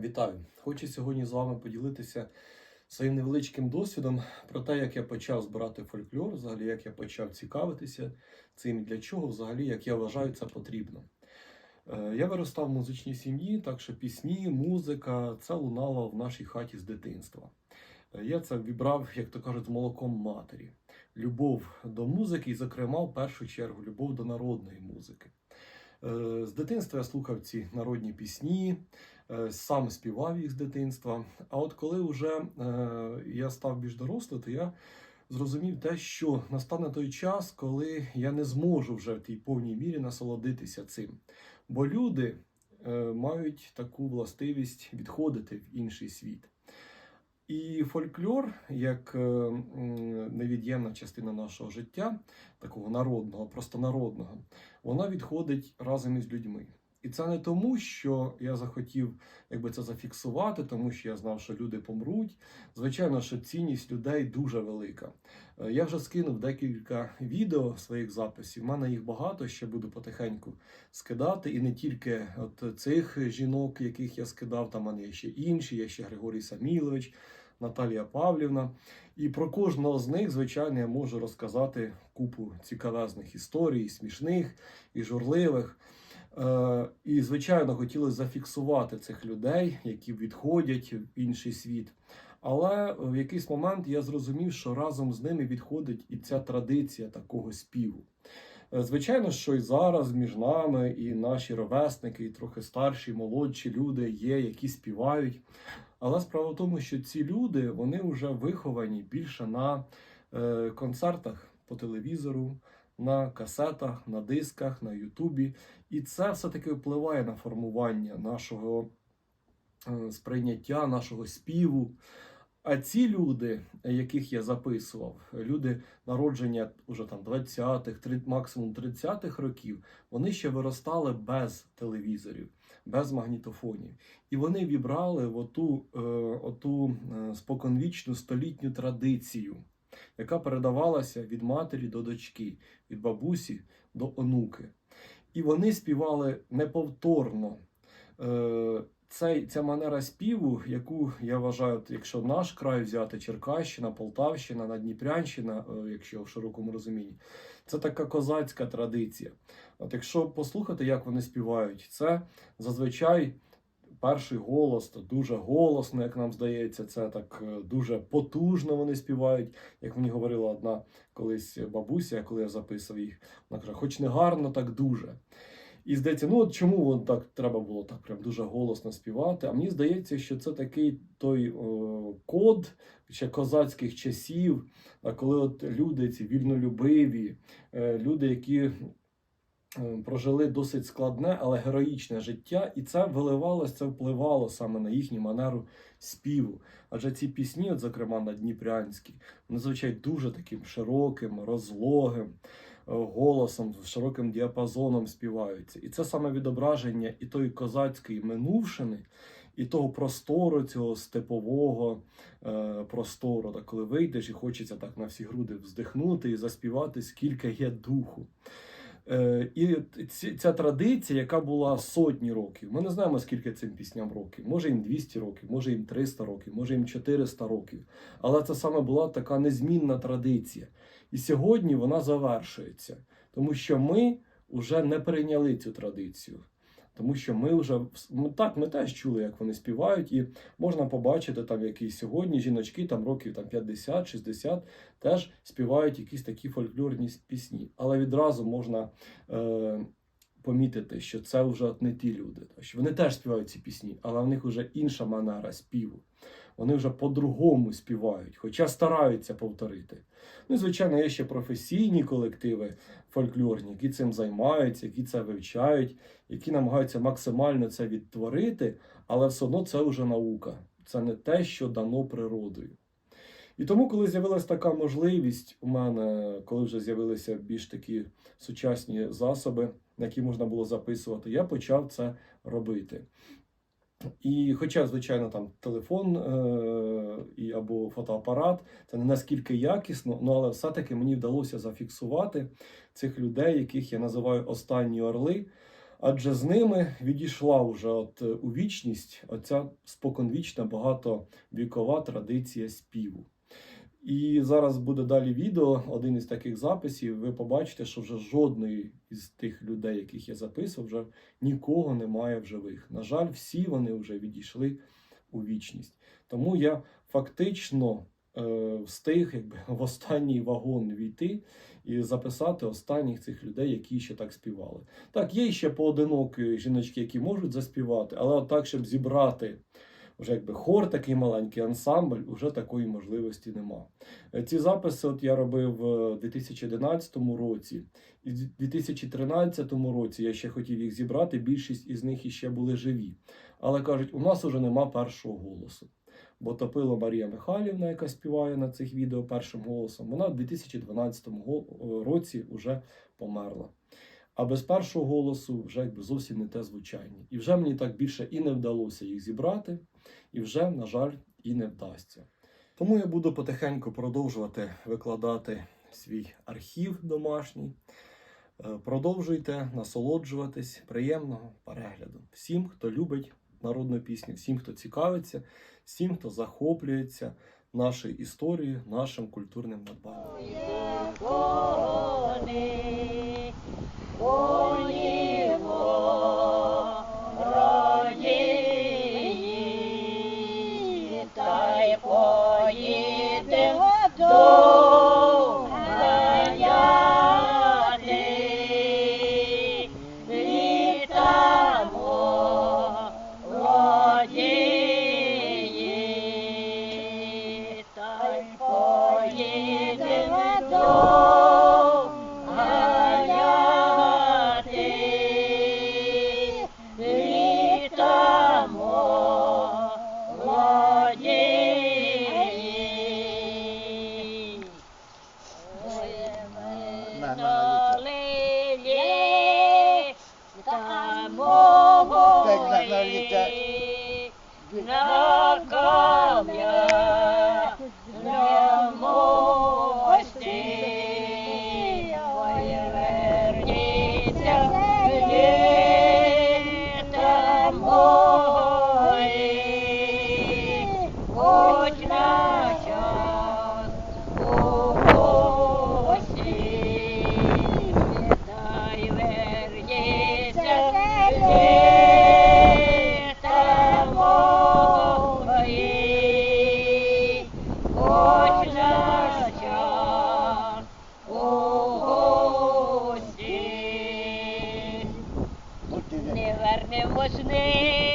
Вітаю! Хочу сьогодні з вами поділитися своїм невеличким досвідом про те, як я почав збирати фольклор, взагалі як я почав цікавитися цим, для чого, взагалі, як я вважаю, це потрібно. Е, Я виростав в музичній сім'ї, так що пісні, музика це лунало в нашій хаті з дитинства. Е, Я це вібрав, як то кажуть, з молоком матері. Любов до музики, і, зокрема, в першу чергу, любов до народної музики. Е, З дитинства я слухав ці народні пісні, е, сам співав їх з дитинства. А от коли вже е, я став більш дорослий, то я зрозумів те, що настане той час, коли я не зможу вже в тій повній мірі насолодитися цим. Бо люди мають таку властивість відходити в інший світ. І фольклор, як е, невід'ємна частина нашого життя, такого народного, просто народного, вона відходить разом із людьми. І це не тому, що я захотів якби це зафіксувати, тому що я знав, що люди помруть. Звичайно, що цінність людей дуже велика. Е, Я вже скинув декілька відео своїх записів. У мене їх багато, ще буду потихеньку скидати. І не тільки от цих жінок, яких я скидав, там мене є ще інші, є ще Григорій Самілович, Наталія Павлівна. І про кожного з них, звичайно, я можу розказати купу цікавезних історій, смішних і журливих. Е, І, звичайно, хотілося зафіксувати цих людей, які відходять в інший світ. Але в якийсь момент я зрозумів, що разом з ними відходить і ця традиція такого співу. Е, Звичайно, що і зараз між нами, і наші ровесники, і трохи старші, молодші люди є, які співають. Але справа в тому, що ці люди вони вже виховані більше на е, концертах по телевізору, на касетах, на дисках, на Ютубі. І це все-таки впливає на формування нашого е, сприйняття, нашого співу. А ці люди, яких я записував, люди народження уже там 20-х, максимум 30-х років, вони ще виростали без телевізорів, без магнітофонів. І вони вібрали оту, е, оту е, споконвічну столітню традицію, яка передавалася від матері до дочки, від бабусі до онуки. І вони співали неповторно. Цей, ця манера співу, яку я вважаю, якщо наш край взяти Черкащина, Полтавщина, Надніпрянщина, е, якщо в широкому розумінні, це така козацька традиція. От якщо послухати, як вони співають, це зазвичай перший голос, то дуже голосно, як нам здається, це так е, дуже потужно вони співають. Як мені говорила одна колись бабуся, коли я записував їх, вона каже, хоч не гарно, так дуже. І здається, ну от чому от так треба було так прям дуже голосно співати? А мені здається, що це такий той о, код ще козацьких часів, а коли от люди ці вільнолюбиві, е, люди, які е, прожили досить складне, але героїчне життя, і це виливалося, це впливало саме на їхню манеру співу. Адже ці пісні, от, зокрема на Дніпрянській, вони звичайно дуже таким широким, розлогим е, голосом, з широким діапазоном співаються. І це саме відображення і тої козацької минувшини, і того простору, цього степового е, простору, так, коли вийдеш і хочеться так на всі груди вздихнути і заспівати, скільки є духу. Е, і ця традиція, яка була сотні років, ми не знаємо, скільки цим пісням років. Може їм 200 років, може їм 300 років, може їм 400 років. Але це саме була така незмінна традиція. І сьогодні вона завершується, тому що ми вже не прийняли цю традицію. Тому що ми вже ми, так, ми теж чули, як вони співають, і можна побачити там, які сьогодні жіночки там років там 50-60 теж співають якісь такі фольклорні пісні. Але відразу можна е, помітити, що це вже не ті люди. Що вони теж співають ці пісні, але в них вже інша манера співу. Вони вже по-другому співають, хоча стараються повторити. Ну і звичайно, є ще професійні колективи фольклорні, які цим займаються, які це вивчають, які намагаються максимально це відтворити, але все одно це вже наука. Це не те, що дано природою. І тому, коли з'явилася така можливість у мене, коли вже з'явилися більш такі сучасні засоби, на які можна було записувати, я почав це робити. І хоча, звичайно, там телефон е- і або фотоапарат, це не наскільки якісно, ну але все-таки мені вдалося зафіксувати цих людей, яких я називаю останні орли. Адже з ними відійшла вже от е, у вічність оця споконвічна багатовікова традиція співу. І зараз буде далі відео, один із таких записів. Ви побачите, що вже жодної із тих людей, яких я записував, вже нікого немає в живих. На жаль, всі вони вже відійшли у вічність. Тому я фактично е, встиг якби, в останній вагон війти і записати останніх цих людей, які ще так співали. Так, є ще поодинокі жіночки, які можуть заспівати, але так, щоб зібрати вже якби хор такий маленький ансамбль, уже такої можливості нема. Е, Ці записи от я робив в 2011 році, і в 2013 році я ще хотів їх зібрати. Більшість із них іще були живі. Але кажуть, у нас уже нема першого голосу. Бо топила Марія Михайлівна, яка співає на цих відео першим голосом, вона в 2012 році вже померла. А без першого голосу вже зовсім не те звучання. І вже мені так більше і не вдалося їх зібрати, і вже, на жаль, і не вдасться. Тому я буду потихеньку продовжувати викладати свій архів домашній. Е, Продовжуйте насолоджуватись приємного перегляду. Всім, хто любить народну пісню, всім, хто цікавиться, всім, хто захоплюється нашою історією, нашим культурним надбанням. Вони поїмо гості. Будьте Не вернемось ми